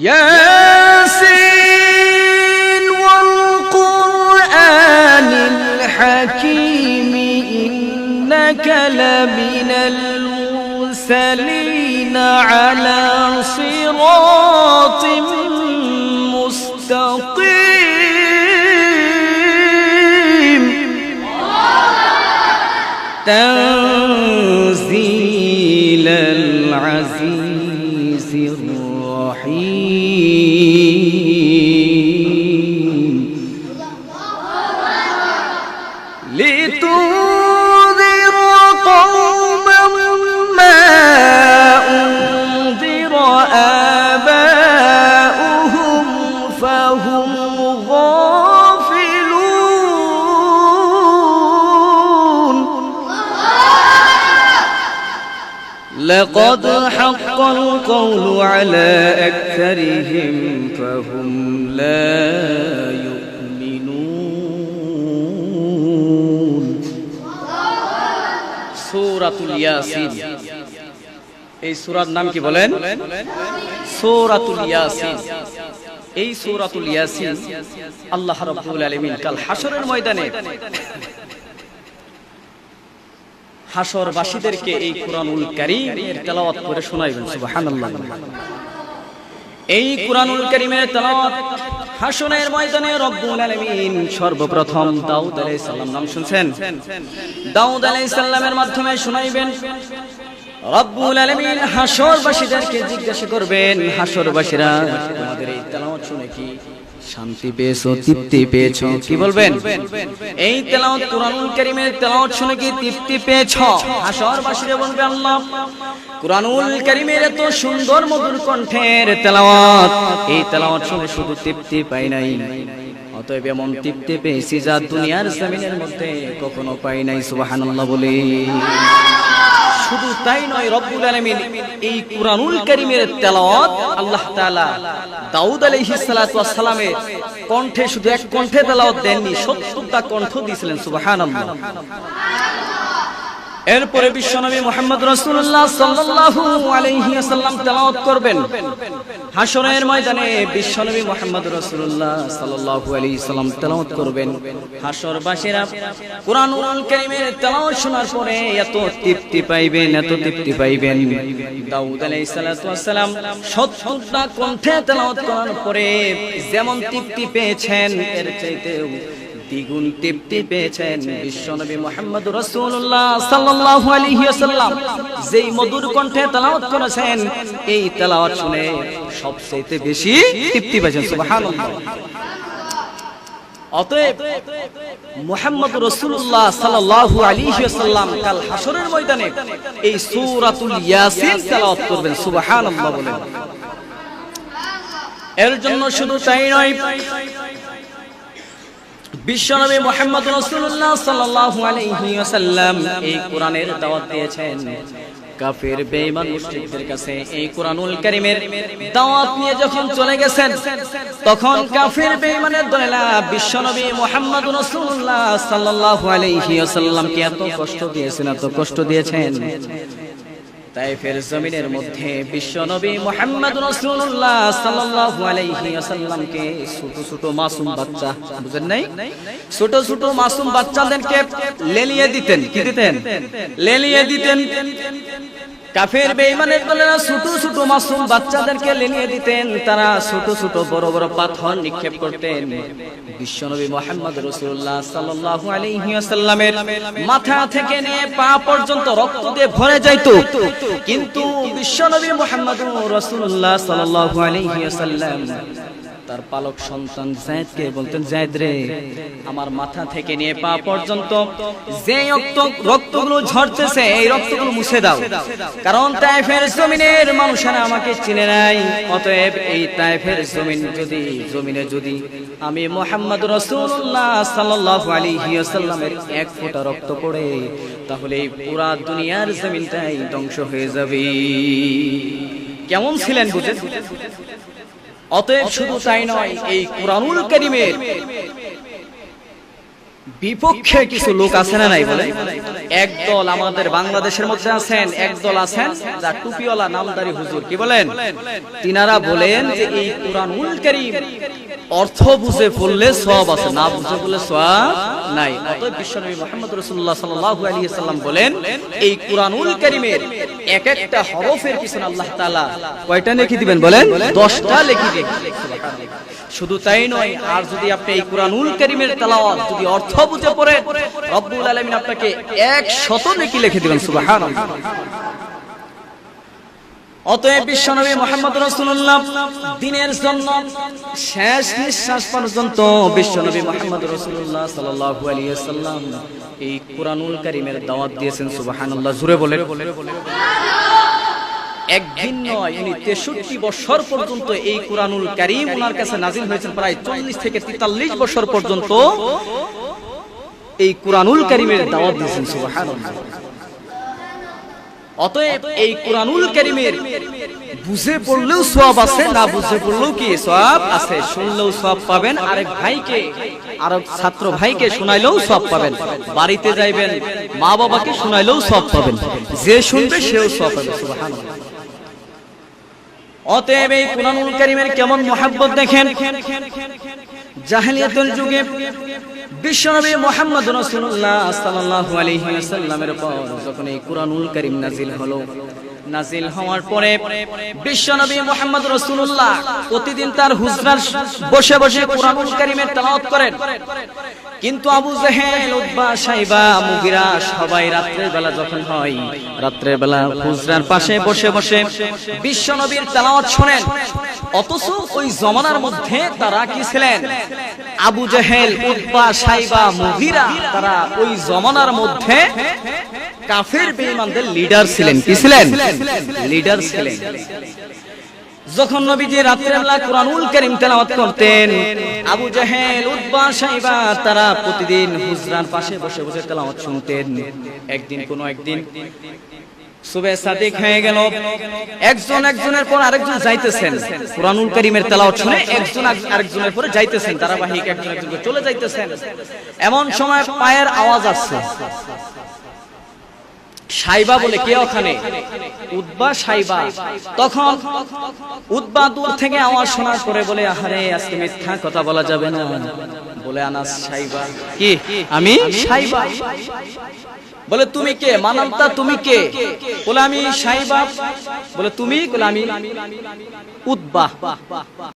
ياسين والقرآن الحكيم إنك لمن المرسلين على صراط مستقيم. الرحيم. لتنذر قوما ما أنذر آباؤهم فهم غافلون. لقد حق القول على أكثرهم فهم لا يؤمنون সূরাতুল ইয়াসিন এই সূরার নাম কি বলেন সূরাতুল ইয়াসিন এই সূরাতুল ইয়াসিন আল্লাহ রাব্বুল আলামিন কাল হাশরের ময়দানে হাসরবাসীদেরকে এই কোরআনুল তেলাওয়াত করে শোনাইবেন এই কোরআনুল কারীমের তেলাওয়াত হাসনের ময়দানে রব্বুল আলামিন সর্বপ্রথম দাউদ আলাইহিস সালাম নাম শুনছেন। দাউদ আলাইহিস সালামের মাধ্যমে শোনাইবেন, রব্বুল আলামিন হাসরবাসীদেরকে জিজ্ঞাসা করবেন হাসরবাসীরা তোমাদের এই তেলাওয়াত শুনে কি শান্তি পেয়েছ তৃপ্তি পেয়েছ। কি বলবেন? এই তেলাওয়াত কোরআনুল কারীমের তেলাওয়াত শুনে কি তৃপ্তি পেয়েছ? হাসরবাসীরা বলবে আল্লাহ কোরআনুল কারীমের এত সুন্দর মধুর কণ্ঠের তেলাওয়াত এই তেলাওয়াত শুনে শুধু তৃপ্তি পাই নাই। অতএব এমন তৃপ্তি পেয়েছি যা দুনিয়ার জমিনের মধ্যে কখনো পাই নাই সুবহানাল্লাহ বলে। শুধু তাই নয়, রব্বুল আলমিন এই কুরআনুল করিমের তেলাওয়াত আল্লাহ তালা দাউদ আলাইহিস সালাতু সালামের কণ্ঠে, শুধু এক কণ্ঠে তেলাওয়াত দেননি 70টা কণ্ঠ দিয়েছিলেন, সুবহানাল্লাহ। এরপরে বিশ্বনবী মোহাম্মদ রসুল্লাহ সাল্লাল্লাহু আলাইহি ওয়াসাল্লাম করবেন। হাসরের ময়দানে বিশ্বনবী মোহাম্মদ রসুল্লাহ সাল্লাল্লাহু আলাইহি সাল্লাম তেলাওয়াত করবেন। হাসরবাসীরা কুরআনুল কারীমের তেলাওয়াত শোনার পরে এত তৃপ্তি পাইবেন, এত তৃপ্তি পাইবেন। দাউদ আলাইহিস সালাতু ওয়াস সালাম 70টা কণ্ঠে তেলাওয়াত করার পরে যেমন তৃপ্তি পেয়েছেন, এর চাইতেও দ্বিগুণ তৃপ্তি পেয়েছেন বিশ্বনবী মুহাম্মদ রাসূলুল্লাহ সাল্লাল্লাহু আলাইহি ওয়াসাল্লাম। যেই মধুর কণ্ঠে তেলাওয়াত করেছেন, এই তেলাওয়াত শুনে সবচেয়ে বেশি তৃপ্তি পেয়েছেন, সুবহানাল্লাহ। অতএব মুহাম্মদ রাসূলুল্লাহ সাল্লাল্লাহু আলাইহি ওয়াসাল্লাম কাল হাসরের ময়দানে এই সূরাতুল ইয়াসিন তেলাওয়াত করবেন, সুবহানাল্লাহ বলেন। এর জন্য শুধু তাই নয় বিশ্বনবী মুহাম্মদ রাসূলুল্লাহ সাল্লাল্লাহু আলাইহি ওয়াসাল্লাম এই কোরআনের দাওয়াত দিয়েছেন। কাফের, বেঈমান, মুশরিকদের কাছে এই কোরআনুল কারীমের দাওয়াত নিয়ে যখন চলে গেছেন, তখন কাফের, বেঈমানের বিশ্বনবী মুহাম্মদ রাসূলুল্লাহ সাল্লাল্লাহু আলাইহি ওয়াসাল্লামকে এত কষ্ট দিয়েছেন, এত কষ্ট দিয়েছেন। তাইফের জমিনের মধ্যে বিশ্বনবী মোহাম্মদ রাসূলুল্লাহ সাল্লাল্লাহু আলাইহি ওয়াসাল্লামকে ছোট ছোট মাসুম বাচ্চা, বুঝেন নাই? ছোট ছোট মাসুম বাচ্চাদেরকে লেলিয়ে দিতেন, কি দিতেন? লেলিয়ে দিতেন। কাফের বেঈমানের দলেরা ছোট ছোট মাসুম বাচ্চাদেরকে লেলিয়ে দিতেন। তারা ছোট ছোট বড় বড় পাথর নিক্ষেপ করতেন। বিশ্বনবী মুহাম্মদ রাসূলুল্লাহ সাল্লাল্লাহু আলাইহি ওয়াসাল্লামের মাথা থেকে নিয়ে পা পর্যন্ত রক্ত দিয়ে ভরে যাইত। কিন্তু বিশ্বনবী মুহাম্মদ রাসূলুল্লাহ সাল্লাল্লাহু আলাইহি ওয়াসাল্লাম তার পালক সন্তান জায়েদকে বলতেন, জায়েদ রে, আমার মাথা থেকে নিয়ে পা পর্যন্ত যে রক্ত, রক্তগুলো ঝরতেছে, এই রক্তগুলো মুছে দাও। কারণ তাইফের জমিনের মানুষেরা আমাকে চিনে নাই। অতএব এই তাইফের জমিন যদি, জমিনে যদি আমি মোহাম্মদ রসুল্লাহ সাল্লাল্লাহু আলাইহি ওয়াসাল্লামের এক ফোঁটা রক্ত পড়ে, তাহলে এই পুরা দুনিয়ার জমিনটাই ধ্বংস হয়ে যাবে। কেমন ছিলেন বুঝেন? অতএব শুধু তাই নয় এই কোরআনুল করিমের বিপক্ষে কিছু লোক আছে না নাই বলে? একদল আমাদের বাংলাদেশের মধ্যে আছেন একদল আছেন যা টুপিওয়ালা নামদারি হুজুর। কি বলেন? তিনারা বলেন যে এই কোরআনুল কারীম অর্থ বুঝে পড়লে সব আছে না বুঝে পড়লে সওয়াব নাই। অতএব বিশ্বনবী মুহাম্মদ রাসূলুল্লাহ সাল্লাল্লাহু আলাইহি সাল্লাম বলেন এই কোরআনুল কারীমের এক একটা হরফের পিছনে আল্লাহ তাআলা কয়টা লিখে দিবেন বলেন? 10টা লিখে দিবেন। শুধু তাই নয় আর যদি আপনি এই কোরআনুল কারীমের তেলাওয়াত যদি অর্থ বুঝে পড়েন রব্বুল আলামিন আপনাকে 100 নেকি লিখে দিবেন সুবহানাল্লাহ। অতএব বিশ্বনবী মোহাম্মদ রাসূলুল্লাহ দিনের জন্য শেষ নিঃশ্বাস পর্যন্ত বিশ্বনবী মোহাম্মদ রাসূলুল্লাহ সাল্লাল্লাহু আলাইহি ওয়াসাল্লাম এই কোরআনুল কারীমের দাওয়াত দিয়েছেন সুবহানাল্লাহ। জুড়ে বলেন একদিন নয় উনি তেষট্টি বছর পর্যন্ত এই কোরআনুল কারীম ওনার কাছে নাজিল হয়েছেন প্রায় চল্লিশ থেকে তেতাল্লিশ বছর পর্যন্ত এই কোরআনুল কারীমের দাওয়াত দিয়েছেন সুবহানাল্লাহ। অতএব এই কোরআনুল কারীমের বুঝে পড়লেও সওয়াব আছে, না বুঝে পড়লেও কি সওয়াব আছে? শুনলেও সওয়াব পাবেন, আরেক ভাইকে, আরেক ছাত্র ভাইকে শোনাইলেও সওয়াব পাবেন। বাড়িতে যাইবেন মা বাবাকে শোনাইলেও সওয়াব পাবেন। যে শুনবে সেও সওয়াব পাবে, সুবহানাল্লাহ। অতএব এই কোরআনুল কারীমের কেমন মহাব্বত দেখেন? জাহেলিয়াতুল যুগে বিশ্বনবী মুহাম্মদ রাসূলুল্লাহ সাল্লাল্লাহু আলাইহি ওয়াসাল্লামের পর যখন এই কুরআনুল কারীম নাযিল হলো নাজিল হওয়ার পরে বিশ্বনবী মুহাম্মদ রাসূলুল্লাহ প্রতিদিন তার হুজরার বসে বসে কোরআনুল কারীমের তেলাওয়াত করেন। কিন্তু আবু জেহেল, উতবা, সাইবা, মুগিরা সবাই রাত্রের বেলা যখন হয়, রাত্রের বেলা হুজরার পাশে বসে বসে বিশ্বনবীর তেলাওয়াত শুনেন। অথচ ওই জমানার মধ্যে তারা কি ছিলেন? আবু জেহেল, উতবা, সাইবা, মুগিরা তারা ওই জমানার মধ্যে কাফের বেঈমানদের লিডার ছিলেন। কি ছিলেন? লিডার ছিলেন। যখন নবীজি রাত্রেবেলা কোরআনুল কারীম তেলাওয়াত করতেন আবু জাহেল উতবা সাইবা তারা প্রতিদিন হুজরার পাশে বসে বসে তেলাওয়াত শুনতেন। একদিন কোন একদিন সুবে সাদিক হয়ে গেল। একজন একজনের পর আরেকজন যাইতেছেন। কোরআনুল কারীমের তেলাওয়াত শুনে একজন আরেকজনের পরে যাইতেছেন। ধারাবাহিক একজন একজনকে চলে যাইতেছেন। এমন সময় পায়ের আওয়াজ আসছে। সাইবা বলে কে ওখানে? উদ্বা সাইবা। তখন উদ্বা দূর থেকে আওয়াজ শোনার পরে বলে আহারে আজকে মিথ্যা কথা বলা যাবে না। বলে আনাস সাইবা। কি? আমি? সাইবা। বলে তুমি কে? মানান্তা তুমি কে? বলে আমি সাইবা। বলে তুমি? বলে আমি উদ্বা।